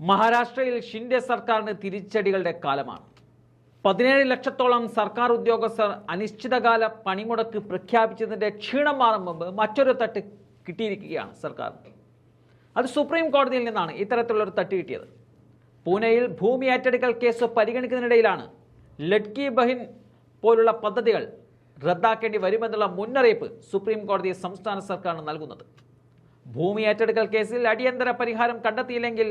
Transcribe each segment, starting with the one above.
മഹാരാഷ്ട്രയിൽ ഷിൻഡെ സർക്കാരിന് തിരിച്ചടികളുടെ കാലമാണ്. പതിനേഴ് ലക്ഷത്തോളം സർക്കാർ ഉദ്യോഗസ്ഥർ അനിശ്ചിതകാല പണിമുടക്ക് പ്രഖ്യാപിച്ചതിന്റെ ക്ഷീണം മാറും മുമ്പ് മറ്റൊരു തട്ട് കിട്ടിയിരിക്കുകയാണ് സർക്കാർ. അത് സുപ്രീം കോടതിയിൽ നിന്നാണ് ഇത്തരത്തിലുള്ളൊരു തട്ട് കിട്ടിയത്. പൂനെയിൽ ഭൂമി ഏറ്റെടുക്കൽ കേസ് പരിഗണിക്കുന്നതിനിടയിലാണ് ലഡ്കി ബഹിൻ പോലുള്ള പദ്ധതികൾ റദ്ദാക്കേണ്ടി വരുമെന്നുള്ള മുന്നറിയിപ്പ് സുപ്രീം കോടതി സംസ്ഥാന സർക്കാരിന് നൽകുന്നത്. ഭൂമി ഏറ്റെടുക്കൽ കേസിൽ അടിയന്തര പരിഹാരം കണ്ടെത്തിയില്ലെങ്കിൽ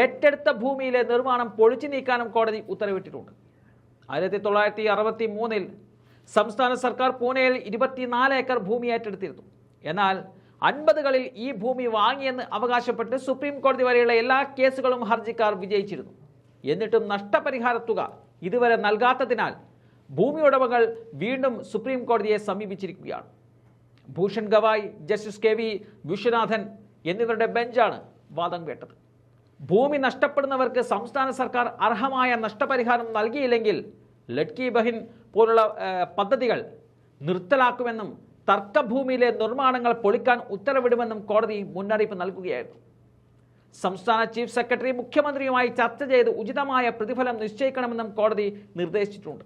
ഏറ്റെടുത്ത ഭൂമിയിലെ നിർമ്മാണം പൊളിച്ചു നീക്കാനും കോടതി ഉത്തരവിട്ടിട്ടുണ്ട്. ആയിരത്തി തൊള്ളായിരത്തി അറുപത്തി മൂന്നിൽ സംസ്ഥാന സർക്കാർ പൂനെയിൽ ഇരുപത്തിനാല് ഏക്കർ ഭൂമി ഏറ്റെടുത്തിരുന്നു. എന്നാൽ അൻപതുകളിൽ ഈ ഭൂമി വാങ്ങിയെന്ന് അവകാശപ്പെട്ട് സുപ്രീം കോടതി വരെയുള്ള എല്ലാ കേസുകളും ഹർജിക്കാർ വിജയിച്ചിരുന്നു. എന്നിട്ടും നഷ്ടപരിഹാര തുക ഇതുവരെ നൽകാത്തതിനാൽ ഭൂമി ഉടമകൾ വീണ്ടും സുപ്രീം കോടതിയെ സമീപിച്ചിരിക്കുകയാണ്. Bhushan Gavai justice K V Viswanathan എന്നിവരുടെ ബെഞ്ചാണ് വാദം കേട്ടത്. ഭൂമി നഷ്ടപ്പെടുന്നവർക്ക് സംസ്ഥാന സർക്കാർ അർഹമായ നഷ്ടപരിഹാരം നൽകിയില്ലെങ്കിൽ ലഡ്കി ബഹിൻ പോലുള്ള പദ്ധതികൾ നിർത്തലാക്കുമെന്നും തർക്കഭൂമിയിലെ നിർമ്മാണങ്ങൾ പൊളിക്കാൻ ഉത്തരവിടുമെന്നും കോടതി മുന്നറിയിപ്പ് നൽകുകയായിരുന്നു. സംസ്ഥാന ചീഫ് സെക്രട്ടറി മുഖ്യമന്ത്രിയുമായി ചർച്ച ചെയ്ത് ഉചിതമായ പ്രതിഫലം നിശ്ചയിക്കണമെന്നും കോടതി നിർദ്ദേശിച്ചിട്ടുണ്ട്.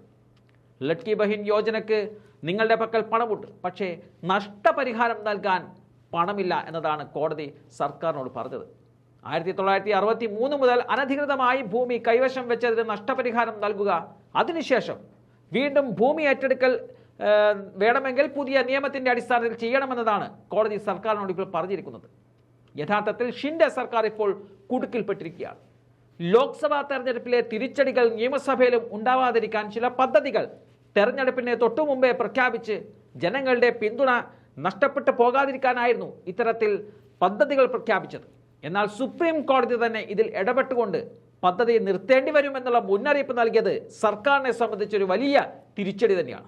ലഡ്കി ബഹിൻ യോജനക്ക് നിങ്ങളുടെ പക്കൽ പണമുണ്ട്. പക്ഷേ നഷ്ടപരിഹാരം നൽകാൻ പണമില്ല എന്നതാണ് കോടതി സർക്കാരിനോട് പറഞ്ഞത്. ആയിരത്തി തൊള്ളായിരത്തി അറുപത്തി മൂന്ന് മുതൽ അനധികൃതമായി ഭൂമി കൈവശം വെച്ചതിന് നഷ്ടപരിഹാരം നൽകുക. അതിനുശേഷം വീണ്ടും ഭൂമി ഏറ്റെടുക്കൽ വേണമെങ്കിൽ പുതിയ നിയമത്തിന്റെ അടിസ്ഥാനത്തിൽ ചെയ്യണമെന്നതാണ് കോടതി സർക്കാരിനോട് ഇപ്പോൾ പറഞ്ഞിരിക്കുന്നത്. യഥാർത്ഥത്തിൽ ഷിൻഡെ സർക്കാർ ഇപ്പോൾ കുടുക്കിൽപ്പെട്ടിരിക്കുകയാണ്. ലോക്സഭാ തെരഞ്ഞെടുപ്പിലെ തിരിച്ചടികൾ നിയമസഭയിലും ഉണ്ടാവാതിരിക്കാൻ ചില പദ്ധതികൾ തെരഞ്ഞെടുപ്പിന് തൊട്ടു മുമ്പേ പ്രഖ്യാപിച്ച് ജനങ്ങളുടെ പിന്തുണ നഷ്ടപ്പെട്ടു പോകാതിരിക്കാനായിരുന്നു ഇത്തരത്തിൽ പദ്ധതികൾ പ്രഖ്യാപിച്ചത്. എന്നാൽ സുപ്രീം കോടതി തന്നെ ഇതിൽ ഇടപെട്ടുകൊണ്ട് പദ്ധതി നിർത്തേണ്ടി വരുമെന്നുള്ള മുന്നറിയിപ്പ് നൽകിയത് സർക്കാരിനെ സംബന്ധിച്ചൊരു വലിയ തിരിച്ചടി തന്നെയാണ്.